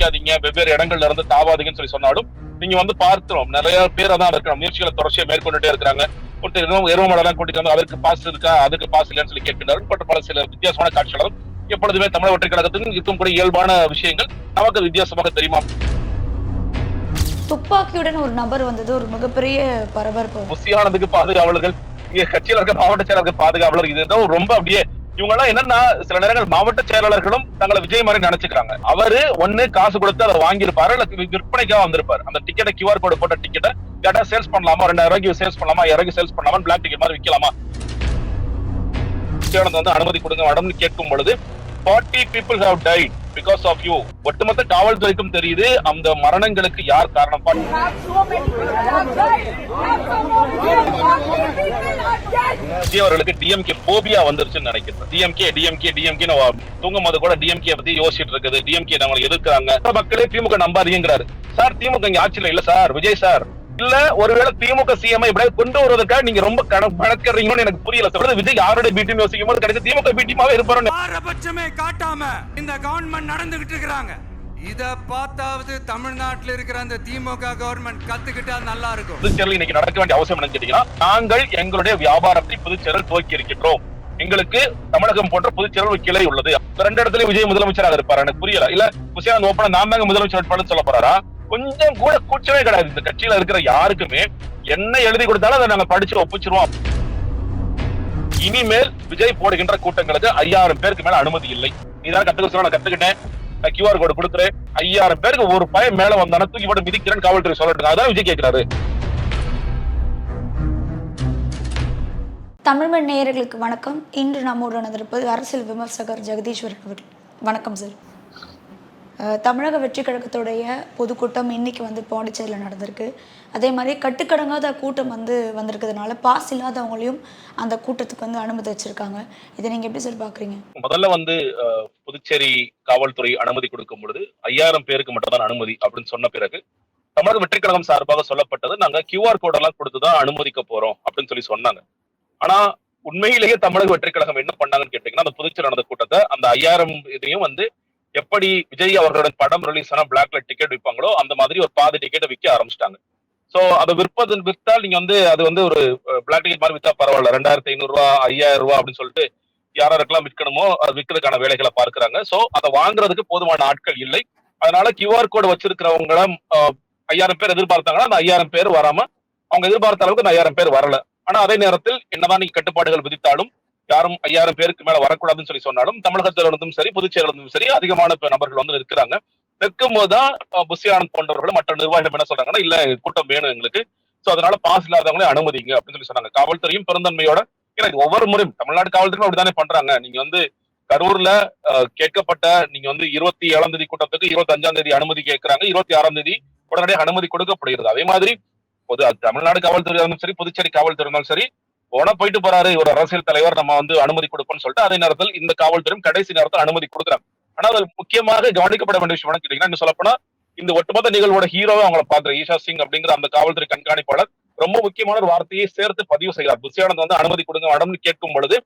குடிக்காதீங்க வெவ்வேறு இடங்கள்ல இருந்து தாவாதீங்கன்னு சொல்லி சொன்னாலும் நீங்க வந்து பார்க்கிறோம். நிறைய பேர் அதான் இருக்கிற முயற்சிகளை தொடர்ச்சியா மேற்கொண்டுட்டே இருக்கிறாங்க. ஒருத்தர் எருவ எருவமடலாம் கூட்டிட்டு வந்து அதற்கு பாஸ் இருக்கா அதுக்கு பாஸ் இல்லைன்னு சொல்லி கேட்கின்றார் பட் பல சில வித்தியாசமான காட்சிகளும் எப்பொழுதுமே தமிழக வெற்றி கழகத்துக்கும் இருக்கும் கூட இயல்பான விஷயங்கள் நமக்கு வித்தியாசமாக தெரியுமா? துப்பாக்கியுடன் ஒரு நபர் வந்தது. ஒரு மிகப்பெரிய பரபரப்பு. புசியானதுக்கு பாதுகாவலர்கள் கட்சியில இருக்க மாவட்ட செயலாளர்கள் பாதுகாவலர் இது ஏதோ ரொம்ப அப்படியே இவங்க எல்லாம் என்னன்னா சில நேரங்கள் மாவட்ட செயலாளர்களும் தங்களை விஜய் மாதிரி நினைச்சுக்கிறாங்க. அவரு ஒண்ணு காசு கொடுத்து அதை வாங்கியிருப்பாரு இல்ல விற்பனைக்காக வந்திருப்பாரு. அந்த டிக்கெட்டை கியூஆர் கோடு போட்ட டிக்கெட்டை கேட்டா சேல்ஸ் பண்ணலாமா? ரெண்டாயிரம் ரூபாய்க்கு சேல்ஸ் பண்ணலாமா? இறங்கி சேல்ஸ் பண்ணலாமா பிளாக் டிக்கெட் மாதிரி விற்கலாமா வந்து அனுமதி கொடுங்க மேடம்னு கேட்கும் பொழுது 40 people have died because of you. ஒட்டுமொத்த காவல்துறைக்கும் தெரியுது அந்த மரணங்களுக்கு யார் காரணம் அவர்களுக்கு டிஎம்கே போபியா வந்துருச்சுன்னு நினைக்கிறேன். டிஎம்கே டிஎம்கே டிஎம்கே தூங்கும் போது கூட டிஎம்கே பத்தி யோசிச்சுட்டு இருக்குது. டிஎம்கே நம்மளை எதிர்க்கிறாங்க. மக்களே திமுக நம்பாதீங்கிறாரு. சார் திமுக இங்க ஆட்சியில இல்ல சார். விஜய் சார். இல்ல ஒருவேளை திமுக சிஎம் இப்படியே கொண்டு வருவதற்காக நீங்க ரொம்ப கணக்கிறீங்கன்னு எனக்கு புரியல. சார் விஜய் யாருடைய பிடிஎம் யோசிக்கும் போது கிடைச்ச திமுக பிடிமாவே இருப்பாரு பாரபட்சமே காட்டாம இந்த கவர்மெண்ட் நடந்துகிட்டு இருக்கிறாங்க. இத பார்த்தாவது தமிழ்நாட்டுல இருக்கிற அந்த திமுக கவர்மெண்ட் கத்துக்கிட்டா நல்லா இருக்கும். புதுச்சேரியில் இன்னைக்கு நடக்க வேண்டிய அவசியம் என்னன்னு கேட்டீங்கன்னா நாங்கள் எங்களுடைய வியாபாரத்தை புதுச்சேரியில் துவக்கி இருக்கின்றோம். எங்களுக்கு தமிழகம் போன்ற புதுச்சேரியில் ஒரு கிளை உள்ளது. ரெண்டு இடத்துல விஜய் முதலமைச்சராக இருப்பாரு. எனக்கு புரியல. இல்ல குசியானந்த் ஓப்பனா நான் தாங்க முதலமைச்சர் வேட்பாளர் சொல்ல போறாரா? கொஞ்சம் கூட கூச்சமே கிடையாது. இந்த கட்சியில இருக்கிற யாருக்குமே என்ன எழுதி கொடுத்தாலும் அதை நாங்க படிச்சு ஒப்பிச்சிருவோம். இனிமேல் விஜய் போடுகின்ற கூட்டங்களுக்கு ஐயாயிரம் பேருக்கு மேல அனுமதி இல்லை. நீதான் கத்துக்க சொல்ல நான் கத்துக்கிட்டேன். நான் கியூஆர் கோடு கொடுக்குறேன். ஐயாயிரம் பேருக்கு ஒரு பயம் மேல வந்தானே தூக்கி போட்டு மிதிக்கிறேன் காவல்துறை சொல்லட்டு அதான் விஜய் கேட்கிறாரு தமிழ்மண் நேயர்களுக்கு வணக்கம். இன்று நம்முடன் இருப்பது அரசியல் விமர்சகர் ஜெகதீஸ்வரன் அவர்கள். வணக்கம் சார் தமிழக வெற்றி கழகத்துடைய பொதுக்கூட்டம் இன்னைக்கு வந்து பாண்டிச்சேரியில் நடந்திருக்கு. அதே மாதிரி கட்டுக்கடங்காத கூட்டம் வந்து வந்திருக்கிறதுனால பாஸ் இல்லாதவங்களையும் அந்த கூட்டத்துக்கு வந்து அனுமதி வச்சிருக்காங்க. இதை நீங்கள் எப்படி சார் பார்க்குறீங்க முதல்ல வந்து புதுச்சேரி காவல்துறை அனுமதி கொடுக்கும் பொழுது ஐயாயிரம் பேருக்கு மட்டும்தான் அனுமதி அப்படின்னு சொன்ன பிறகு தமிழக வெற்றி கழகம் சார்பாக சொல்லப்பட்டது நாங்க கியூஆர் கோடெல்லாம் கொடுத்துதான் அனுமதிக்க போறோம் அப்படின்னு சொல்லி சொன்னாங்க. ஆனா உண்மையிலேயே தமிழக வெற்றி கழகம் என்ன பண்ணாங்கன்னு கேட்டீங்கன்னா அந்த புதுச்சேரி நடந்த கூட்டத்தை அந்த ஐயாயிரம் இதையும் வந்து எப்படி விஜய் அவர்களுடைய படம் ரிலீஸ் ஆனால் பிளாக்ல டிக்கெட் விற்பாங்களோ அந்த மாதிரி ஒரு பாதி டிக்கெட்டை விற்க ஆரம்பிச்சிட்டாங்க. ஸோ அதை விற்பது விற்றால் நீங்க வந்து அது வந்து ஒரு பிளாக் டிக்கெட் மாதிரி விற்றா பரவாயில்ல. ரெண்டாயிரத்தி ஐநூறுரூவா ஐயாயிரம் ரூபா அப்படின்னு சொல்லிட்டு யாராருக்கெல்லாம் விற்கணுமோ அது விற்கிறதுக்கான வேலைகளை பார்க்கறாங்க. ஸோ அதை வாங்குறதுக்கு போதுமான ஆட்கள் இல்லை. அதனால கியூஆர் கோடு வச்சிருக்கிறவங்கள ஐயாயிரம் பேர் எதிர்பார்த்தாங்கன்னா அந்த ஐயாயிரம் பேர் வராம அவங்க எதிர்பார்த்த அளவுக்கு அந்த ஐயாயிரம் பேர் வரல. ஆனா அதே நேரத்தில் என்னதான் நீங்க கட்டுப்பாடுகள் விதித்தாலும் யாரும் ஐயாயிரம் பேருக்கு மேல வரக்கூடாதுன்னு சொல்லி சொன்னாலும் தமிழகத்தில் இருந்தும் சரி புதுச்சேரியில இருந்தும் சரி அதிகமான நபர்கள் வந்து இருக்கிறாங்க நிற்கும் போதுதான் புசி ஆனந்த் போன்றவர்கள் மற்ற நிர்வாகிகள் என்ன சொல்றாங்கன்னா இல்ல கூட்டம் வேணும் எங்களுக்கு. சோ அதனால பாஸ் இல்லாதவங்களே அனுமதிங்க அப்படின்னு சொல்லி சொன்னாங்க. காவல்துறையும் பெருந்தன்மையோட ஏன்னா ஒவ்வொரு முறையும் தமிழ்நாடு காவல்துறையும் அப்படித்தானே பண்றாங்க. நீங்க வந்து கரூர்ல கேட்கப்பட்ட நீங்க வந்து இருபத்தி ஏழாம் தேதி கூட்டத்துக்கு இருபத்தி அஞ்சாம் தேதி அனுமதி கேட்கறாங்க. இருபத்தி ஆறாம் தேதி உடனடியாக அனுமதி கொடுக்கப்படுகிறது. அதே மாதிரி பொது தமிழ்நாடு காவல்துறை இருந்தாலும் சரி புதுச்சேரி காவல்துறை இருந்தாலும் சரி போனா போயிட்டு போறாரு. ஒரு அரசியல் தலைவர் நம்ம வந்து அனுமதி கொடுப்போம்னு சொல்லிட்டு அதே நேரத்தில் இந்த காவல்துறையும் கடைசி நேரத்தில் அனுமதி கொடுக்குறாங்க. ஆனா அது முக்கியமாக கவனிக்கப்பட வேண்டிய விஷயம் கேட்டீங்கன்னா இன்னும் சொல்லப்போனா இந்த ஒட்டுமொத்த நிகழ்வோட ஹீரோவை அவங்கள பாக்குற ஈஷா சிங் அப்படிங்கிற அந்த காவல்துறை கண்காணிப்பாளர் ரொம்ப முக்கியமான ஒரு வார்த்தையை சேர்த்து பதிவு செய்கிறார். புசியானந்த் வந்து அனுமதி கொடுங்க மேடம்னு கேட்கும் பொழுது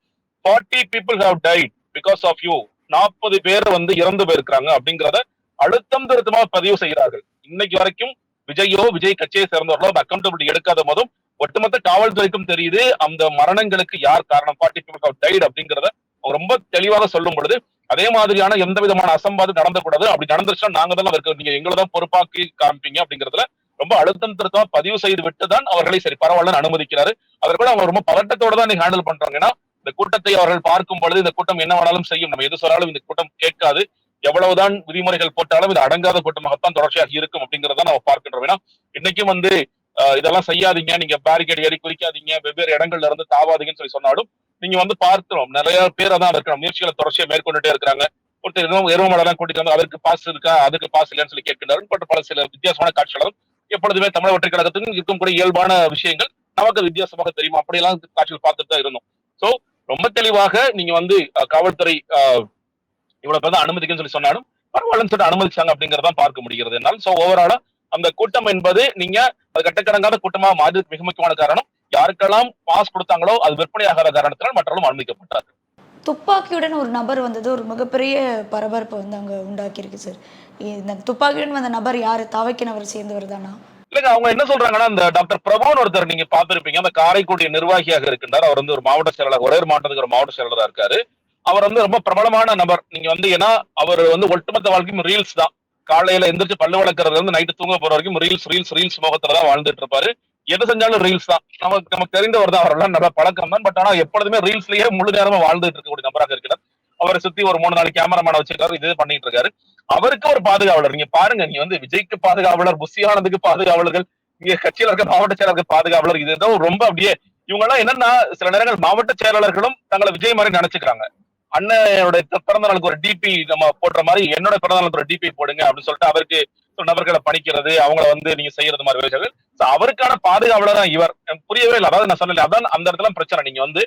forty people how tight because of you நாற்பது பேர் வந்து இறந்து போயிருக்கிறாங்க அப்படிங்கிறத அழுத்தம் திருத்தமாக பதிவு செய்கிறார்கள். இன்னைக்கு வரைக்கும் விஜயோ விஜய் கட்சியை சேர்ந்தவர்களோ அந்த அக்கௌண்டபிலிட்டி எடுக்காத போதும் ஒட்டுமொத்த காவல்துறைக்கும் தெரியுது அந்த மரணங்களுக்கு யார் காரணம்? பார்ட்டி people have அப்படிங்கறத ரொம்ப தெளிவாக சொல்லும் பொழுது அதே மாதிரியான எந்த விதமான அசம்பாதம் நடந்தக்கூடாது. அப்படி நடந்துருச்சுன்னா நாங்க தான் இருக்க நீங்க எங்களை தான் பொறுப்பாக்கி காமிப்பீங்க அப்படிங்கிறதுல ரொம்ப அழுத்தம் திருத்தமா பதிவு செய்து விட்டு தான் அவர்களை சரி பரவாயில்லன்னு அனுமதிக்கிறாரு. அவர் கூட அவங்க ரொம்ப பதட்டத்தோட தான் நீங்க ஹேண்டில் பண்றாங்க. ஏன்னா இந்த கூட்டத்தை அவர்கள் பார்க்கும் பொழுது இந்த கூட்டம் என்ன வேணாலும் செய்யும். நம்ம எது சொன்னாலும் இந்த கூட்டம் கேட்காது. எவ்வளவுதான் விதிமுறைகள் போட்டாலும் இது அடங்காத கூட்டமாகத்தான் தொடர்ச்சியாக இருக்கும் அப்படிங்கறத நம்ம பார்க்கின்றோம். ஏன்னா இன்னைக்கும் வந்து இதெல்லாம் செய்யாதீங்க. நீங்க பேரிகேட் ஏறி குறிக்காதீங்க வெவ்வேறு இடங்கள்ல இருந்து தாவாதீங்கன்னு சொல்லி சொன்னாலும் நீங்க வந்து பார்க்கிறோம் நிறைய பேர் அதான் இருக்கிற முயற்சிகளை தொடர்ச்சியை மேற்கொண்டுட்டே இருக்கிறாங்க. ஒருத்தர் எருவ எருவமடலாம் கூட்டிட்டு வந்து அதற்கு பாஸ் இருக்கா அதுக்கு பாஸ் இல்லைன்னு சொல்லி கேட்கின்றாரு பட் பல சில வித்தியாசமான காட்சிகளும் எப்பொழுதுமே தமிழக வெற்றி கழகத்துக்கும் இருக்கும் கூட இயல்பான விஷயங்கள் நமக்கு வித்தியாசமாக தெரியும். அப்படியெல்லாம் காட்சிகள் பார்த்துட்டு தான் இருந்தோம். சோ ரொம்ப தெளிவாக நீங்க வந்து காவல்துறை இவ்வளவு பேர் தான் அனுமதிக்குன்னு சொல்லி சொன்னாலும் பரவாயில்லன்னு சொல்லிட்டு அனுமதிச்சாங்க அப்படிங்கறதான் பார்க்க முடிகிறது. என்னால் சோ ஓவராலா அந்த கூட்டம் என்பது நீங்க அது கட்டக்கடங்காத கூட்டமா மாறி மிக முக்கியமான காரணம். யாருக்கெல்லாம் பாஸ் கொடுத்தாங்களோ அது விற்பனை ஆகாத காரணத்தினால் மற்றவர்களும் அனுமதிக்கப்பட்டார்கள். துப்பாக்கியுடன் ஒரு நபர் வந்தது ஒரு மிகப்பெரிய பரபரப்பை வந்து அங்கே உண்டாக்கியிருக்கு சார் இந்த துப்பாக்கியுடன் வந்த நபர் யார்? தாவைக்கினவர் சேர்ந்தவர் தானா? இல்லங்க அவங்க என்ன சொல்றாங்கன்னா இந்த டாக்டர் பிரபுன்னு ஒருத்தர் நீங்க பார்த்திருப்பீங்க. அந்த காரைக்குடி நிர்வாகியாக இருக்கின்றார். அவர் வந்து ஒரு மாவட்ட செயலாளர் ஒரே மாவட்டத்துக்கு ஒரு மாவட்ட செயலாளரா இருக்காரு. அவர் வந்து ரொம்ப பிரபலமான நபர். நீங்க வந்து ஏன்னா அவர் வந்து ஒட்டுமொத்த வாழ்க்கையும் ரீல்ஸ் தான். காலையில எந்திரிச்சு பல்லு வளர்க்கறதுல இருந்து நைட்டு தூங்க போற வரைக்கும் ரீல்ஸ் ரீல்ஸ் ரீல்ஸ் முகத்துல தான் வாழ்ந்துட்டு இருப்பாரு. எது செஞ்சாலும் ரீல்ஸ் தான். நமக்கு நமக்கு தெரிந்தவர் தான் அவரெல்லாம். நல்ல பழக்கம் தான். பட் ஆனா எப்பொழுதுமே ரீல்ஸ்லயே முழு நேரமா வாழ்ந்துட்டு இருக்கக்கூடிய நபராக இருக்கிறார். அவரை சுத்தி ஒரு மூணு நாலு கேமராமேன் வச்சிருக்காரு. இது பண்ணிட்டு இருக்காரு. அவருக்கு ஒரு பாதுகாவலர். நீங்க பாருங்க நீங்க வந்து விஜய்க்கு பாதுகாவலர் புஷியானதுக்கு பாதுகாவலர்கள் இங்க கட்சியில இருக்க மாவட்ட செயலாளருக்கு பாதுகாவலர். இதுதான் ரொம்ப அப்படியே இவங்க எல்லாம் என்னன்னா சில நேரங்கள் மாவட்ட செயலாளர்களும் தங்களை விஜய் மாதிரி நினைச்சுக்கிறாங்க. அண்ணனோட பிறந்த நாளுக்கு ஒரு டிபி நம்ம போடுற மாதிரி என்னோட பிறந்த நாளுக்கு ஒரு டிபி போடுங்க அப்படின்னு சொல்லிட்டு அவருக்கு நபர்களை பணிக்கிறது அவங்கள வந்து நீங்க செய்யறது மாதிரி வேலைகள் அவருக்கான பாதுகாவலர் தான் இவர் புரியவே இல்லை அதாவது நான் சொல்லல அதான் அந்த இடத்துல பிரச்சனை. நீங்க வந்து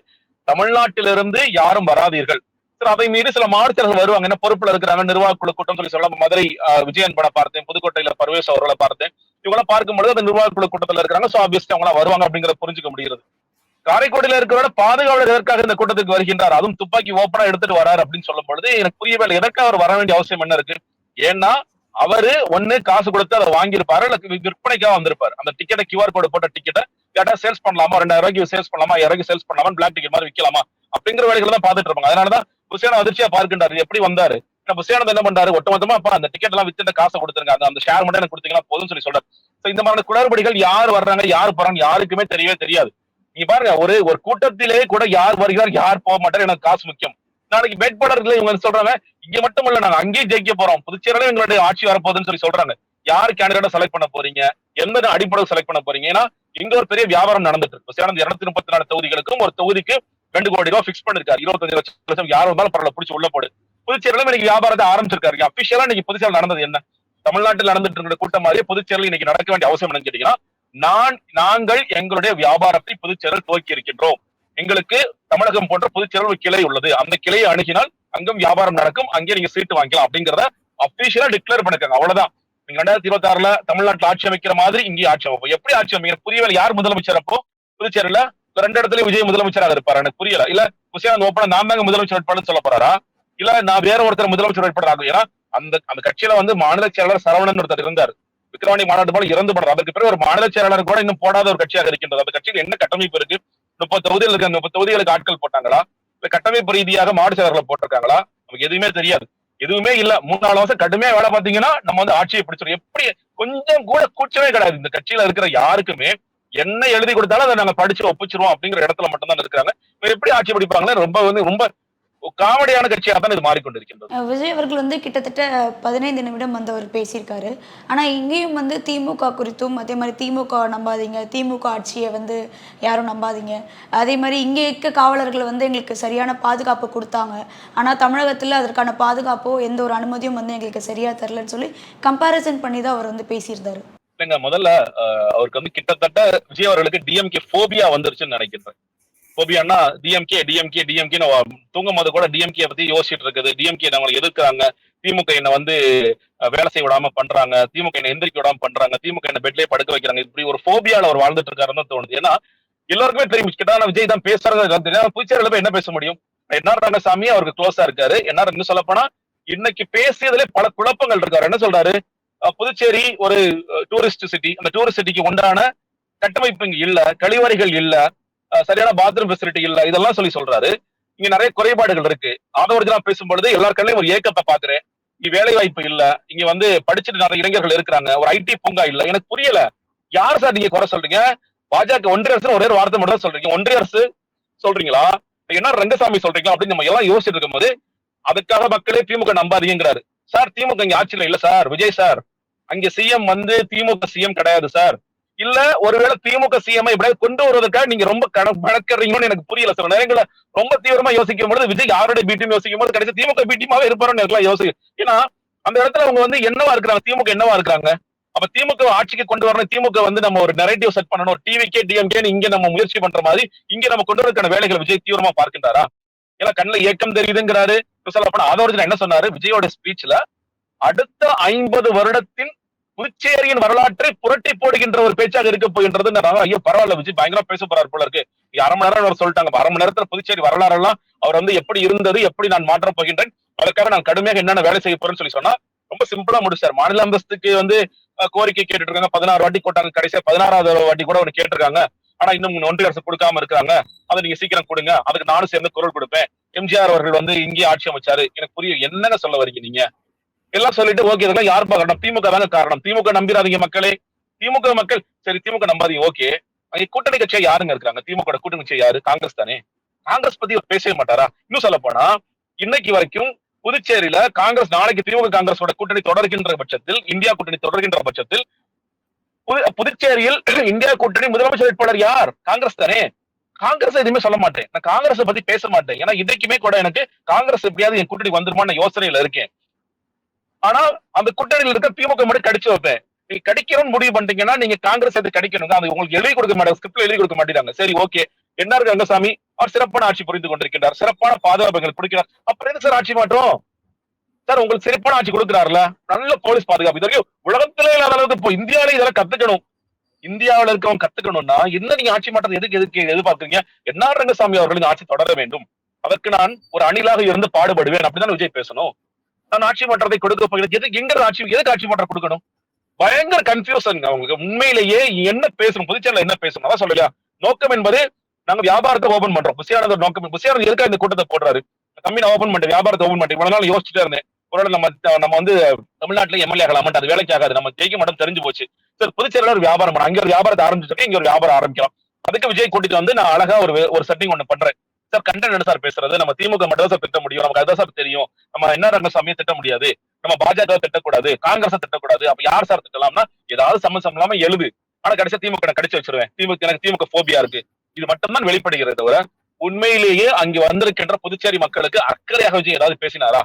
தமிழ்நாட்டிலிருந்து யாரும் வராதீர்கள். சார் அதை மீறி சில மாநிலர்கள் வருவாங்க. என்ன பொறுப்புல இருக்கிறாங்க? நிர்வாக குழு கூட்டம் சொல்லி சொல்ல மதுரை விஜயன் படம் பார்த்தேன் புதுக்கோட்டையில பர்வேஷ் அவர்களை பார்த்தேன். இவங்களாம் பார்க்கும்பொழுது அந்த நிர்வாக குழு கூட்டத்துல இருக்கிறாங்க. சோ ஆப்வியஸ்லி அவங்க வருவாங்க அப்படிங்கறத புரிஞ்சுக்க முடிகிறது. காரைக்குடியில இருக்கிறோட பாதுகாவலர் எதற்காக இந்த கூட்டத்துக்கு வருகின்றார்? அதுவும் துப்பாக்கி ஓப்பனா எடுத்துட்டு வராரு அப்படின்னு சொல்லும் பொழுது எனக்கு புரியவே இல்லை எதற்காக அவர் வர வேண்டிய அவசியம் என்ன இருக்கு? ஏன்னா அவரு ஒண்ணு காசு கொடுத்து அதை வாங்கியிருப்பாரு இல்ல விற்பனைக்காக வந்திருப்பாரு. அந்த டிக்கெட்டை கியூஆர் கோடு போட்ட டிக்கெட்டை கேட்டா சேல்ஸ் பண்ணலாமா? ரெண்டாயிரம் ரூபாய்க்கு சேல்ஸ் பண்ணலாமா? இறங்கி சேல்ஸ் பண்ணலாமா பிளாக் டிக்கெட் மாதிரி விற்கலாமா அப்படிங்கிற வேலைகளை தான் பாத்துட்டு இருப்பாங்க. அதனாலதான் புசியான அதிர்ச்சியா பார்க்கின்றாரு. எப்படி வந்தாரு? புசியானது என்ன பண்றாரு? ஒட்டுமொத்தமா அப்ப அந்த டிக்கெட் எல்லாம் வித்து காசை கொடுத்துருங்க. அந்த அந்த ஷேர் மட்டும் எனக்கு கொடுத்தீங்கன்னா போதும் சொல்லி சொல்றாரு. இந்த மாதிரி குளறுபடிகள் யார் வர்றாங்க யார் போறாங்க யாருக்குமே தெரியவே தெரியாது. நீங்க பாருங்க ஒரு ஒரு கூட்டத்திலே கூட யார் வருகிறார் யார் போக மாட்டார் எனக்கு காசு முக்கியம். நாளைக்கு வேட்பாளர்கள் இவங்க சொல்றாங்க இங்க மட்டும் இல்ல நாங்க அங்கேயும் ஜெயிக்க போறோம். புதுச்சேரியில எங்களுடைய ஆட்சி வரப்போகுதுன்னு சொல்லி சொல்றாங்க. யார் கேண்டிடேட் செலக்ட் பண்ண போறீங்க? எந்த அடிப்படையில் செலக்ட் பண்ண போறீங்க? ஏன்னா இங்க ஒரு பெரிய வியாபாரம் நடந்துட்டு இருக்கு. சேலம் இருநூத்தி முப்பத்தி நாலு தொகுதிகளுக்கும் ஒரு தொகுதிக்கு ரெண்டு கோடி ரூபாய் ஃபிக்ஸ் பண்ணிருக்காரு. இருபத்தஞ்சு லட்சம் யாரும் யார் வந்தாலும் பரவாயில்ல பிடிச்சி உள்ள போடு. புதுச்சேரியில இன்னைக்கு வியாபாரத்தை ஆரம்பிச்சிருக்காரு. அபிஷியலா இன்னைக்கு புதுச்சேரியில் நடந்தது என்ன? தமிழ்நாட்டில் நடந்துட்டு இருக்கிற கூட்டம் மாதிரியே புதுச்சேரியில் இன்னைக்கு நடக்க வேண்டிய அவசியம் என்னன்னு கேட்டீங்கன்னா நான் நாங்கள் எங்களுடைய வியாபாரத்தை புதுச்சேரியில் துவக்கி இருக்கின்றோம். எங்களுக்கு தமிழகம் போன்ற புதுச்சேரல் ஒரு கிளை உள்ளது. அந்த கிளையை அணுகினால் அங்கும் வியாபாரம் நடக்கும். அங்கே நீங்க சீட்டு வாங்கிக்கலாம் அப்படிங்கறத அபிஷியலா டிக்ளேர் பண்ணிருக்காங்க அவ்வளவுதான். நீங்க ரெண்டாயிரத்தி இருபத்தி ஆறுல தமிழ்நாட்டுல ஆட்சி அமைக்கிற மாதிரி இங்கே ஆட்சி அமைப்போம். எப்படி ஆட்சி அமைக்கிற புரியவில்லை யார் முதலமைச்சர் அப்போ? புதுச்சேரியில? ரெண்டு இடத்துல விஜய் முதலமைச்சராக இருப்பார்? எனக்கு புரியல. இல்ல குசியானந்த் ஓப்பனா நான் தாங்க முதலமைச்சர் வேட்பாளர் சொல்ல போறாரா? இல்ல நான் வேற ஒருத்தர் முதலமைச்சர் வேட்பாளர் ஆகும் ஏன்னா அந்த அந்த கட்சியில வந்து மாநில செயலாளர் சரவணன் ஒருத்தர் இருந்தார். விக்ரவாணி மாநாடு போல இறந்து போனார் அதற்கு பிறகு ஒரு மாநில செயலாளர் கூட இன்னும் போடாத ஒரு கட்சியாக இருக்கின்றது. அந்த கட்சியில் என்ன கட்டமைப்பு இருக்கு? முப்பது தொகுதியில் இருக்க அந்த முப்பது தொகுதிகளுக்கு ஆட்கள் போட்டாங்களா? இல்ல கட்டமைப்பு ரீதியாக மாடு செயலர்களை போட்டிருக்காங்களா? நமக்கு எதுவுமே தெரியாது. எதுவுமே இல்ல. மூணு நாலு வருஷம் கடுமையா வேலை பாத்தீங்கன்னா நம்ம வந்து ஆட்சியை பிடிச்சிடும் எப்படி கொஞ்சம் கூட கூச்சமே கிடையாது. இந்த கட்சியில இருக்கிற யாருக்குமே என்ன எழுதி கொடுத்தாலும் அதை நாங்க படிச்சு ஒப்பிச்சிருவோம் அப்படிங்கிற இடத்துல மட்டும்தான் இருக்கிறாங்க. இவங்க எப்படி ஆட்சி பிடிப்பாங்களே ரொம்ப வந்து ரொம்ப காமெடியான கட்சியாக தான் இது மாறிக்கொண்டிருக்கின்றது. விஜய் அவர்கள் வந்து கிட்டத்தட்ட பதினைந்து நிமிடம் வந்து அவர் பேசியிருக்காரு. ஆனால் இங்கேயும் வந்து திமுக குறித்தும் அதே மாதிரி திமுக நம்பாதீங்க திமுக ஆட்சியை வந்து யாரும் நம்பாதீங்க. அதே மாதிரி இங்கே இருக்க காவலர்கள் வந்து எங்களுக்கு சரியான பாதுகாப்பு கொடுத்தாங்க. ஆனால் தமிழகத்தில் அதற்கான பாதுகாப்போ எந்த ஒரு அனுமதியும் வந்து எங்களுக்கு சரியாக தரலன்னு சொல்லி கம்பேரிசன் பண்ணி தான் அவர் வந்து பேசியிருந்தாரு. இல்லைங்க முதல்ல அவருக்கு வந்து கிட்டத்தட்ட விஜய் அவர்களுக்கு டிஎம்கே போபியா வந்துருச்சுன்னு நினைக்கிறேன் போபியான்னா டிஎம்கே டிஎம்கே டிஎம்கே தூங்கும் போது கூட டிஎம்கே பத்தி யோசிச்சுட்டு இருக்குது. டிஎம்கே நம்மளை எதிர்க்கிறாங்க? திமுக என்ன வந்து வேலை செய்ய விடாம பண்றாங்க. திமுக என்ன எந்திரிக்க விடாம பண்றாங்க. திமுக என்ன பெட்லயே படுக்க வைக்கிறாங்க. இப்படி ஒரு போபியால அவர் வாழ்ந்துட்டு இருக்காருன்னு தான் தோணுது. ஏன்னா எல்லாருக்குமே தெரியும் கிட்ட விஜய் தான் பேசுறது தெரியும். புதுச்சேரியில போய் என்ன பேச முடியும்? என்ஆர் ரங்கசாமி அவருக்கு க்ளோஸா இருக்காரு. என்ஆர் இன்னும் சொல்ல போனா இன்னைக்கு பேசியதுல பல குழப்பங்கள் இருக்காரு. என்ன சொல்றாரு? புதுச்சேரி ஒரு டூரிஸ்ட் சிட்டி அந்த டூரிஸ்ட் சிட்டிக்கு உண்டான கட்டமைப்பு இங்க இல்ல. கழிவறைகள் இல்ல. சரியான பாத்ரூம் ஃபெசிலிட்டி இல்ல இதெல்லாம் சொல்லி சொல்றாரு. இங்க நிறைய குறைபாடுகள் இருக்கு. ஆதவர்ஜனா பேசும்பொழுது எல்லாருக்கள்லயும் ஒரு ஏக்கத்தை பாக்குறேன் இங்க வேலை வாய்ப்பு இல்ல. இங்க வந்து படிச்சுட்டு நிறைய இளைஞர்கள் இருக்கிறாங்க. ஒரு ஐடி பூங்கா இல்ல. எனக்கு புரியல. யார் சார் நீங்க குறை சொல்றீங்க? பாஜக ஒன்றிய அரசு ஒரே ஒரு வார்த்தை மட்டும் தான் சொல்றீங்க. ஒன்றிய அரசு சொல்றீங்களா? என்ன ரங்கசாமி சொல்றீங்க? அப்படின்னு நம்ம எல்லாம் யோசிச்சுட்டு இருக்கும்போது அதுக்காக மக்களே திமுக நம்பாதீங்கிறாரு. சார் திமுக இங்க ஆட்சியில இல்ல சார். விஜய் சார். அங்க சிஎம் வந்து திமுக சிஎம் கிடையாது சார். இல்ல ஒருவேளை திமுக சிஎம் இப்படியே கொண்டு வருவதற்காக நீங்க ரொம்ப கணக்கிறீங்கன்னு எனக்கு புரியல சில நேரங்கள ரொம்ப தீவிரமா யோசிக்கும் பொழுது விஜய் யாருடைய பீட்டியும் யோசிக்கும் போது கிடைச்ச திமுக பிடிஎமாவே இருப்பாருன்னு எனக்குலாம் யோசி ஏன்னா அந்த இடத்துல அவங்க வந்து என்னவா இருக்கிறாங்க திமுக என்னவா இருக்கிறாங்க? அப்ப திமுக ஆட்சிக்கு கொண்டு வரணும் திமுக வந்து நம்ம ஒரு நெரேட்டிவ் செட் பண்ணணும் ஒரு டிவிக்கே டிஎம்கே இங்க நம்ம முயற்சி பண்ற மாதிரி இங்க நம்ம கொண்டு வரதுக்கான வேலைகளை விஜய் தீவிரமா பார்க்கின்றாரா? ஏன்னா கண்ணுல ஏக்கம் தெரியுதுங்கிறாரு. சொல்ல போனா அதோட என்ன சொன்னாரு? விஜயோட ஸ்பீச்ல அடுத்த ஐம்பது வருடத்தின் புதுச்சேரியின் வரலாற்றை புரட்டி போடுகின்ற ஒரு பேச்சாக இருக்க போகின்றது. ஐயோ பரவாயில்ல விஜய் பயங்கரம் பேச போறாரு போல இருக்கு. அரை மணி நேரம் அவர் சொல்லிட்டாங்க. அரை மணி நேரத்துல புதுச்சேரி வரலாறு எல்லாம் அவர் வந்து எப்படி இருந்தது எப்படி நான் மாற்றம் போகின்றேன் அதற்காக நான் கடுமையாக என்னென்ன வேலை செய்ய போறேன்னு சொல்லி சொன்னா ரொம்ப சிம்பிளா முடிச்சார். மாநில அந்தஸ்துக்கு வந்து கோரிக்கை கேட்டுட்டு இருக்காங்க பதினாறு வாட்டி போட்டாங்க கடைசியா பதினாறாவது வாட்டி கூட அவர் கேட்டிருக்காங்க. ஆனா இன்னும் ஒன்றிய அரசு கொடுக்காம இருக்காங்க அதை நீங்க சீக்கிரம் கொடுங்க. அதுக்கு நானும் சேர்ந்து குரல் கொடுப்பேன். எம்ஜிஆர் அவர்கள் வந்து இங்கேயே ஆட்சி அமைச்சாரு. எனக்கு புரியும். என்னங்க சொல்ல வரீங்க நீங்க? எல்லாம் சொல்லிட்டு ஓகே இதெல்லாம் யார் காரணம் திமுக தாங்க காரணம். திமுக நம்பிடாதீங்க மக்களே. திமுக மக்கள் சரி திமுக நம்பாதீங்க ஓகே அங்க கூட்டணி கட்சியா யாருங்க இருக்காங்க? திமுக கூட்டணி கட்சியா யாரு? காங்கிரஸ் தானே. காங்கிரஸ் பத்தி பேசவே மாட்டாரா? இன்னும் சொல்ல போனா இன்னைக்கு வரைக்கும் புதுச்சேரியில காங்கிரஸ் நாளைக்கு திமுக காங்கிரஸோட கூட்டணி தொடர்கின்ற பட்சத்தில் இந்தியா கூட்டணி தொடர்கின்ற பட்சத்தில் புது- புதுச்சேரியில் இந்தியா கூட்டணி முதலமைச்சர் வேட்பாளர் யார்? காங்கிரஸ் தானே. காங்கிரஸ் எதுவுமே சொல்ல மாட்டேன். நான் காங்கிரஸ் பத்தி பேச மாட்டேன். ஏன்னா இன்றைக்குமே கூட எனக்கு காங்கிரஸ் எப்படியாவது என் கூட்டணி வந்துருமான்னு யோசனையில இருக்கேன். ஆனா அந்த கூட்டணியில் இருக்க திமுக மட்டும் கடிச்சு வைப்பேன். நீங்க கடிக்கணும்னு முடிவு பண்ணிட்டீங்கன்னா நீங்க காங்கிரஸ் எது கடிக்கணுங்க. அது உங்களுக்கு எழுதி கொடுக்க மாட்டாங்க ஸ்கிரிப்ட்ல எழுதி கொடுக்க மாட்டேங்கிறாங்க. சரி ஓகே. என்ன ரங்கசாமி? அவர் சிறப்பான ஆட்சி புரிந்து கொண்டிருக்கின்றார். சிறப்பான பாதுகாப்புகள் கொடுக்கிறார். அப்புறம் என்ன சார் ஆட்சி மாற்றம்? சார் உங்களுக்கு சிறப்பான ஆட்சி கொடுக்கிறாருல? நல்ல போலீஸ் பாதுகாப்பு. இது வரைக்கும் உலகத்திலே இல்லாத அளவுக்கு இப்போ இந்தியாவில இதெல்லாம் கத்துக்கணும். இந்தியாவுல இருக்கவங்க கத்துக்கணும்னா என்ன நீங்க ஆட்சி மாற்றம் எதுக்கு எதுக்கு எதிர்பார்க்குறீங்க? என்ன ரங்கசாமி அவர்கள் ஆட்சி தொடர வேண்டும்? அதற்கு நான் ஒரு அணிலாக இருந்து பாடுபடுவேன். அப்படிதான் விஜய் பேசணும். நான் ஆட்சி மாற்றத்தை கொடுக்க போகிறேன். எதுக்கு எங்க ஆட்சி எதுக்கு ஆட்சி மாற்றம் கொடுக்கணும்? பயங்கர கன்ஃபியூசன் அவங்களுக்கு உண்மையிலேயே என்ன பேசணும்? புதுச்சேரியில என்ன பேசணும்? அதான் சொல்லலையா நோக்கம் என்பது நாங்க வியாபாரத்தை ஓபன் பண்றோம். புசியானந்த நோக்கம். புசியானந்த எதுக்காக இந்த கூட்டத்தை போடுறாரு? நான் ஓபன் பண்ணிட்டு வியாபாரத்தை ஓபன் பண்ணிட்டு இவ்வளவு நாள் யோசிச்சுட்டே இருந்தேன். ஒரு நம்ம நம்ம வந்து தமிழ்நாட்டுல எம்எல்ஏ ஆகலாம்? அது வேலைக்கு ஆகாது. நம்ம ஜெயிக்க மாட்டோம் தெரிஞ்சு போச்சு. சார் புதுச்சேரியில ஒரு வியாபாரம் பண்ண அங்க ஒரு வியாபாரத்தை ஆரம்பிச்சுட்டு இங்க ஒரு வியாபாரம் ஆரம்பிக்கலாம். அதுக்கு விஜய் கூட்டிட்டு வந்து நான் அழகா ஒரு ஒரு செட்டிங் ஒண்ணு பண்றேன். சார் கண்டென்ட் என்ன சார் பேசுறது? நம்ம திமுக மட்டும் சார் திட்ட முடியும். நமக்கு அதுதான் சார் தெரியும். நம்ம என்ன ரங்கசாமியை திட்ட முடியாது. நம்ம பாஜக திட்டக்கூடாது. காங்கிரஸ் திட்டக்கூடாது. அப்ப யார் சார் திட்டலாம்னா ஏதாவது சம்மந்தம் இல்லாம எழுது. ஆனா கடைசியா திமுக நான் கடிச்சு வச்சிருவேன். திமுக எனக்கு திமுக போபியா இருக்கு. இது மட்டும்தான் வெளிப்படுகிறது தவிர உண்மையிலேயே அங்க வந்திருக்கின்ற புதுச்சேரி மக்களுக்கு அக்கறையாக வச்சு ஏதாவது பேசினாரா?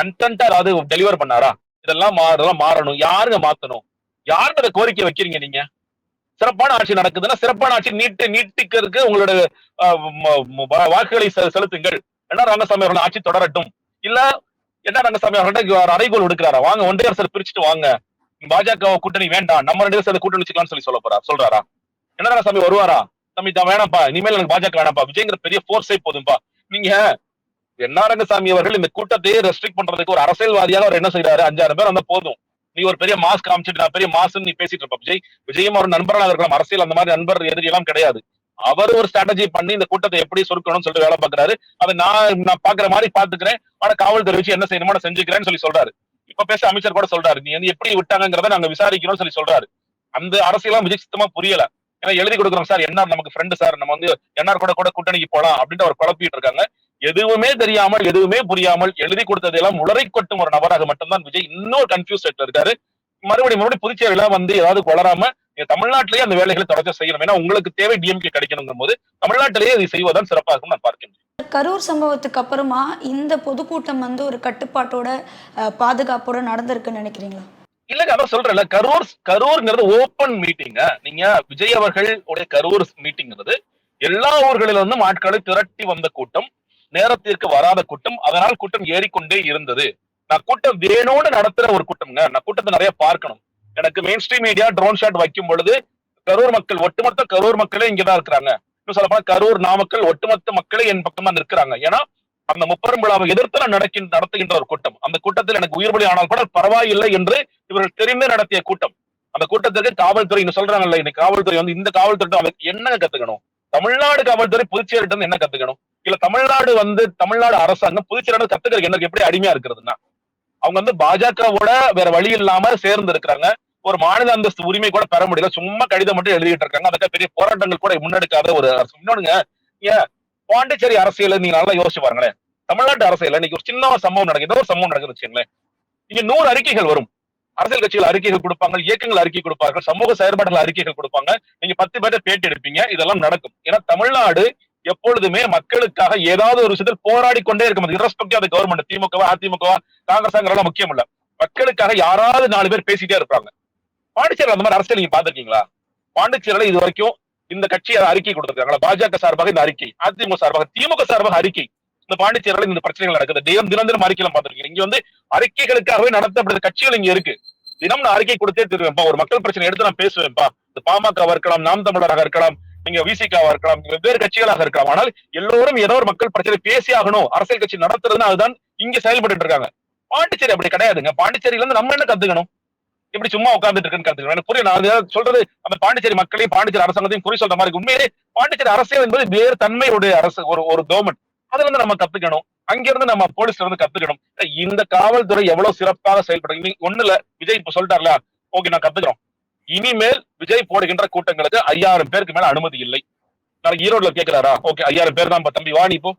கண்டென்ட்டா ஏதாவது டெலிவர் பண்ணாரா? இதெல்லாம் மா மாறணும். யாருங்க மாத்தணும்? யாருக்கு கோரிக்கை வைக்கிறீங்க நீங்க? சிறப்பான ஆட்சி நடக்குதுன்னா சிறப்பான ஆட்சி நீட்டு நீட்டிக்கிறதுக்கு உங்களோட வாக்குகளை செ- செலுத்துங்கள். என்ன ரங்கசாமி அவர்கள் ஆட்சி தொடரட்டும். இல்ல என்ன ரங்கசாமி அவர்கள்ட்ட அறைகோல் எடுக்கிறாரா வாங்க ஒன்றிய அரசு பிரிச்சுட்டு வாங்க. பாஜக கூட்டணி வேண்டாம். நம்ம ரெண்டு பேரும் கூட்டணி வச்சுக்கலாம்னு சொல்லி சொல்ல போறா சொல்றாரா? என்ன ரங்கசாமி வருவாரா? தம்பி தான் வேணாம்ப்பா. இனிமேல் எனக்கு பாஜக வேணாம்ப்பா. விஜய்ங்கிற பெரிய போர்ஸே போதும்பா. நீங்க என்ன ரங்கசாமி அவர்கள் இந்த கூட்டத்தையே ரெஸ்ட்ரிக்ட் பண்றதுக்கு ஒரு அரசியல்வாதியாக அவர் என்ன செய்யறாரு அஞ்சாறு பேர் வந்தா போதும். நீ ஒரு பெரிய மாஸ் காமிச்சிட்டு நான் பெரிய மாஸ்ன்னு நீ பேசிட்டு இருப்ப விஜய். விஜயம் அவர் நண்பராக இருக்கலாம் அரசியல் அந்த மாதிரி நண்பர் எதிரி எல்லாம் கிடையாது. அவர் ஒரு ஸ்ட்ராட்டஜி பண்ணி இந்த கூட்டத்தை எப்படி சுருக்கணும்னு சொல்லிட்டு வேலை பாக்குறாரு அதை நான் நான் பாக்குற மாதிரி பாத்துக்கிறேன் ஆனா காவல்துறை வச்சு என்ன செய்யணுமோ நான் செஞ்சுக்கிறேன்னு சொல்லி சொல்றாரு. இப்ப பேச அமைச்சர் கூட சொல்றாரு. நீ வந்து எப்படி விட்டாங்கிறத நாங்க விசாரிக்கணும்னு சொல்லி சொல்றாரு. அந்த அரசியலாம் விஜய் சுத்தமா புரியல. ஏன்னா எழுதி கொடுக்குறோம் சார் என்ஆர் நமக்கு ஃப்ரெண்டு சார். நம்ம வந்து என்ஆர் கூட கூட கூட்டணிக்கு போலாம் அப்படின்ட்டு அவர் குழப்பிட்டு இருக்காங்க. எதுவுமே தெரியாமல் எதுவுமே புரியாமல் எழுதி கொடுத்ததெல்லாம் உளரை கொட்டும் ஒரு நபராக மட்டும்தான் விஜய். இன்னும் கன்ஃபியூஸ் இருக்காரு. மறுபடியும் மறுபடியும் புதுச்சேரியில வந்து ஏதாவது வளராம தமிழ்நாட்டிலேயே அந்த வேலைகளை தொடர்ச்சி செய்யணும். ஏன்னா உங்களுக்கு தேவை டிஎம்கே கிடைக்கணுங்கும் போது தமிழ்நாட்டிலேயே இதை செய்வதுதான் சிறப்பாக நான் பார்க்கின்றேன். கரூர் சம்பவத்துக்கு அப்புறமா இந்த பொதுக்கூட்டம் வந்து ஒரு கட்டுப்பாட்டோட பாதுகாப்போட நடந்திருக்குன்னு நினைக்கிறீங்களா? இல்லங்க அதான் சொல்றேன்ல. கரூர் கரூர்ங்கிறது ஓப்பன் மீட்டிங்க நீங்க விஜய் அவர்கள் உடைய கரூர் மீட்டிங்கிறது எல்லா ஊர்களில் இருந்தும் ஆட்களை திரட்டி வந்த கூட்டம். நேரத்திற்கு வராத கூட்டம் அதனால் கூட்டம் ஏறிக்கொண்டே இருந்தது. நான் கூட்டம் வேணும்னு நடத்துற ஒரு கூட்டம்ங்க. நான் கூட்டத்தை நிறைய பார்க்கணும். எனக்கு mainstream media drone shot வைக்கும் பொழுது கரூர் மக்கள் ஒட்டுமொத்த கரூர் மக்களே இங்கதான் இருக்கிறாங்க. இன்னும் சொல்ல போனா கரூர் நாமக்கல் ஒட்டுமொத்த மக்களே என் பக்கமா நிற்கிறாங்க. ஏன்னா அந்த முப்பெரும் விழாவை எதிர்த்து நான் நடக்கின்ற நடத்துகின்ற ஒரு கூட்டம். அந்த கூட்டத்தில் எனக்கு உயிர் பலி ஆனால் கூட பரவாயில்லை என்று இவர்கள் தெரிந்து நடத்திய கூட்டம். அந்த கூட்டத்திற்கு காவல்துறை இன்னும் சொல்றாங்கல்ல இன்னைக்கு காவல்துறை வந்து இந்த காவல்துறை அவருக்கு என்ன கத்துக்கணும்? தமிழ்நாடு காவல்துறை புதுச்சேரிட்ட இருந்து என்ன கத்துக்கணும்? இல்ல தமிழ்நாடு வந்து தமிழ்நாடு அரசாங்கம் புதுச்சேரியோட கத்துக்கிறதுக்கு எனக்கு எப்படி அடிமையா இருக்கிறதுனா அவங்க வந்து பாஜகவோட வேற வழி இல்லாம சேர்ந்து இருக்கிறாங்க ஒரு மாநில அந்தஸ்து உரிமை கூட பெற முடியல. சும்மா கடிதம் மட்டும் எழுதிட்டு இருக்காங்க. அதுக்காக பெரிய போராட்டங்கள் கூட முன்னெடுக்காத ஒரு அரசு. இன்னொன்னுங்க ஏன்? பாண்டிச்சேரி அரசியல நீங்க நல்லா யோசிச்சு பாருங்களேன். தமிழ்நாட்டு அரசியல இன்னைக்கு ஒரு சின்ன ஒரு சம்பவம் நடக்குது. ஒரு சம்பவம் நடக்குது வச்சுங்களேன் இங்க நூறு அறிக்கைகள் வரும். அரசியல் கட்சிகள் அறிக்கைகள் கொடுப்பாங்க இயக்கங்கள் அறிக்கை கொடுப்பார்கள் சமூக செயற்பாடுகள் அறிக்கைகள் கொடுப்பாங்க. நீங்க பத்து பேர்ட்ட பேட்டி எடுப்பீங்க. இதெல்லாம் நடக்கும். ஏன்னா தமிழ்நாடு எப்பொழுதுமே மக்களுக்காக ஏதாவது ஒரு விஷயத்தில் போராடி கொண்டே இருக்கும் இரஸ்பெக்டிவ் ஆஃப் கவர்மெண்ட் திமுகவா அதிமுகவா காங்கிரஸாங்கிறதெல்லாம் முக்கியம் இல்ல. மக்களுக்காக யாராவது நாலு பேர் பேசிட்டே இருப்பாங்க. பாண்டிச்சேரியில் அந்த மாதிரி அரசியல் நீங்க பாத்துருக்கீங்களா பாண்டிச்சேரியில இது வரைக்கும் இந்த கட்சி அறிக்கை கொடுத்திருக்காங்களா? பாஜக சார்பாக இந்த அறிக்கை அதிமுக சார்பாக திமுக சார்பாக அறிக்கை. இந்த பாண்டிச்சேரியில இந்த பிரச்சனைகள் நடக்குது. தினம் தினம் தினம் அறிக்கையெல்லாம் பாத்திருக்கீங்க இங்க வந்து அறிக்கைகளுக்காகவே நடத்தப்படுற கட்சிகள் இங்க இருக்கு. தினம் நான் அறிக்கை கொடுத்தே தருவேன்ப்பா. ஒரு மக்கள் பிரச்சனை எடுத்து நான் பேசுவேன்ப்பா. இந்த பாமகவா இருக்கலாம் நாம் தமிழராக இருக்கலாம் நீங்க விசிகாவா இருக்கலாம் வெவ்வேறு கட்சிகளாக இருக்கலாம். ஆனால் எல்லோரும் ஏதோ ஒரு மக்கள் பிரச்சனை பேசி ஆகணும். அரசியல் கட்சி நடத்துறதுன்னு அதுதான் இங்க செயல்பட்டு இருக்காங்க. பாண்டிச்சேரி அப்படி கிடையாதுங்க. பாண்டிச்சேரியில இருந்து நம்ம என்ன கத்துக்கணும்? இப்படி சும்மா உட்கார்ந்துட்டு இருக்குன்னு கத்துக்கணும். எனக்கு புரியும் நான் சொல்றது? அந்த பாண்டிச்சேரி மக்களையும் பாண்டிச்சேரி அரசாங்கத்தையும் குறி சொல்ற மாதிரி உண்மையிலே பாண்டிச்சேரி அரசியல் என்பது வேறு தன்மையுடைய அரசு ஒரு ஒரு கவர்மெண்ட் அதுல இருந்து நம்ம கத்துக்கணும். அங்கிருந்து நம்ம போலீஸ்ல இருந்து கத்துக்கணும். இந்த காவல்துறை எவ்வளவு சிறப்பாக செயல்படுறது ஒண்ணுல விஜய் இப்ப சொல்லிட்டார்ல. ஓகே நான் கத்துக்கிறோம். இனிமேல் விஜய் போடுகின்ற கூட்டங்களுக்கு ஐயாயிரம் பேருக்கு மேல அனுமதி இல்லை. நாளைக்கு ஈரோடுல கேக்குறாரா? ஓகே ஐயாயிரம் பேர் தான் தம்பி வா நீ இப்போ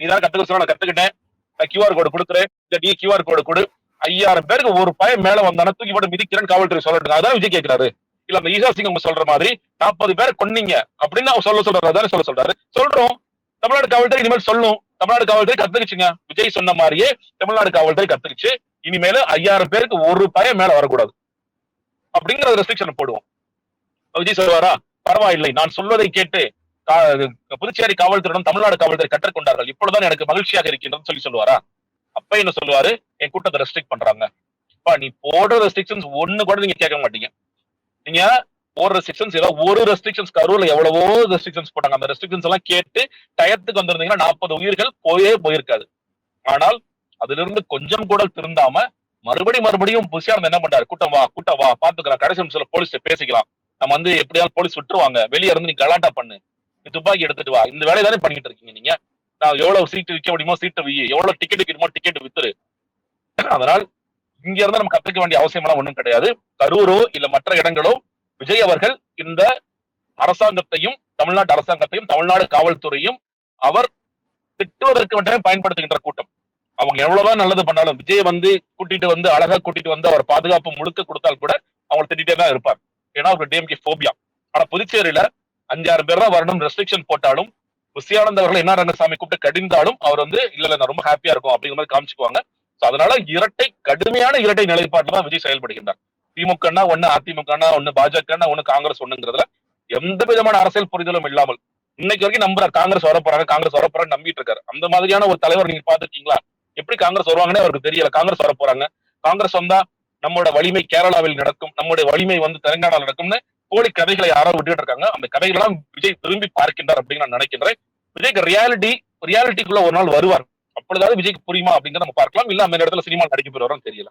நீ தான் கத்துக்க சொன்னா நான் கத்துக்கிட்டேன். நான் கியூஆர் கோடு கொடுக்குறேன். இந்த நீ கியூஆர் கோடு கொடு. ஐயாயிரம் பேருக்கு ஒரு பையன் மேல வந்தானா தூக்கி போட்டு மிதிக்கிறேன் காவல்துறை சொல்லட்டுங்க அதான் விஜய் கேட்கிறாரு இல்ல அந்த ஈசா சிங் அவங்க சொல்ற மாதிரி நாற்பது பேரை கொன்னீங்க அப்படின்னு அவர் சொல்ல சொல்றாரு. அதானே சொல்ல சொல்றாரு. சொல்றோம். தமிழ்நாடு காவல்துறை இனிமேல் சொல்லும். தமிழ்நாடு காவல்துறை கத்துக்குச்சுங்க. விஜய் சொன்ன மாதிரியே தமிழ்நாடு காவல்துறை கத்துக்குச்சு. இனிமேல் ஐயாயிரம் பேருக்கு ஒரு பயம் மேல வரக்கூடாது. அப்படிங்கிற ரெஸ்ட்ரிக்ஷன் போடுவோம். விஜய் சொல்வாரா பரவாயில்லை நான் சொல்வதை கேட்டு புதுச்சேரி காவல்துறையிடம் தமிழ்நாடு காவல்துறை கற்றுக்கொண்டார்கள் இப்பொழுதுதான் எனக்கு மகிழ்ச்சியாக இருக்கின்றது சொல்லி சொல்லுவாரா? அப்ப என்ன சொல்லுவாரு? என் கூட்டத்தை ரெஸ்ட்ரிக்ட் பண்றாங்க. அப்பா நீ போடுற ரெஸ்ட்ரிக்ஷன்ஸ் ஒண்ணு கூட நீங்க கேட்க மாட்டீங்க. நீங்க போடுற ரெஸ்ட்ரிக்ஷன்ஸ் ஏதோ ஒரு ரெஸ்ட்ரிக்ஷன்ஸ் கரூர்ல எவ்வளவோ ரெஸ்ட்ரிக்ஷன்ஸ் போட்டாங்க. அந்த ரெஸ்ட்ரிக்ஷன்ஸ் எல்லாம் கேட்டு டயத்துக்கு வந்திருந்தீங்கன்னா நாற்பது உயிர்கள் போயே போயிருக்காது. ஆனால் அதுல இருந்து கொஞ்சம் கூட திருந்தாம மறுபடியும் மறுபடியும் புஷியானந்த் என்ன பண்றாரு? கூட்டம் வா கூட்டம் வா பாத்துக்கலாம் கடைசி நிமிஷம் போலீஸ் பேசிக்கலாம். நம்ம வந்து எப்படியாவது போலீஸ் விட்டுருவாங்க. வெளியே இருந்து நீ கலாட்டா பண்ணு. நீ துப்பாக்கி எடுத்துட்டு வா. இந்த வேலையை தானே பண்ணிட்டு இருக்கீங்க நீங்க? நான் எவ்வளவு சீட்டு விற்க முடியுமோ சீட்டு வி எவ்வளவு டிக்கெட் விற்கணுமோ டிக்கெட் வித்துரு. அதனால் இங்க இருந்து நம்ம கத்துக்க வேண்டிய அவசியம் எல்லாம் ஒண்ணும் கிடையாது. கரூரோ இல்ல மற்ற இடங்களோ விஜய் அவர்கள் இந்த அரசாங்கத்தையும் தமிழ்நாட்டு அரசாங்கத்தையும் தமிழ்நாடு காவல்துறையும் அவர் திட்டுவதற்கு மட்டுமே பயன்படுத்துகின்ற கூட்டம். அவங்க எவ்வளவுதான் நல்லது பண்ணாலும் விஜய் வந்து கூட்டிட்டு வந்து அழகா கூட்டிட்டு வந்து அவர் பாதுகாப்பு முழுக்க கொடுத்தால் கூட அவங்க திட்டிட்டே தான் இருப்பார். ஏன்னா அவருக்கு டிஎம்கே போபியா ஆனா புதுச்சேரியில அஞ்சாறு பேர் தான் வரணும் ரெஸ்ட்ரிக்ஷன் போட்டாலும் புசியானந்த் அவர்கள் என்ன ரங்கசாமி கூப்பிட்டு கடிந்தாலும் அவர் வந்து இல்ல இல்ல நான் ரொம்ப ஹாப்பியா இருக்கும் அப்படிங்கிற மாதிரி காமிச்சுக்குவாங்க. அதனால இரட்டை கடுமையான இரட்டை நிலைப்பாட்டில் தான் விஜய் செயல்படுகின்றார். திமுகனா ஒண்ணு அதிமுகனா ஒண்ணு பாஜகனா ஒண்ணு காங்கிரஸ் ஒண்ணுங்கிறதுல எந்த விதமான அரசியல் புரிதலும் இல்லாமல் இன்னைக்கு வரைக்கும் நம்புறாரு காங்கிரஸ் வரப்போறாங்க காங்கிரஸ் வரப்போறாங்க நம்பிட்டு இருக்காரு. அந்த மாதிரியான ஒரு தலைவர் நீங்க பாத்துருக்கீங்களா எப்படி காங்கிரஸ் வருவாங்கன்னே அவருக்கு தெரியல. காங்கிரஸ் வர போறாங்க. காங்கிரஸ் வந்தா நம்மளோட வலிமை கேரளாவில் நடக்கும். நம்முடைய வலிமை வந்து தெலுங்கானாவில் நடக்கும்னு போலி கதைகளை யாரோ விட்டுட்டு இருக்காங்க. அந்த கதைகளெல்லாம் விஜய் திரும்பி பார்க்கின்றார் அப்படின்னு நான் நினைக்கின்றேன். விஜய்க்கு ரியாலிட்டி ரியாலிட்டிக்குள்ள ஒரு நாள் வருவார். அப்பொழுதாவது விஜய்க்கு புரியுமா அப்படிங்கிறத நம்ம பார்க்கலாம். இல்ல அந்த இடத்துல சினிமா நடிக்க போறவரும் தெரியல.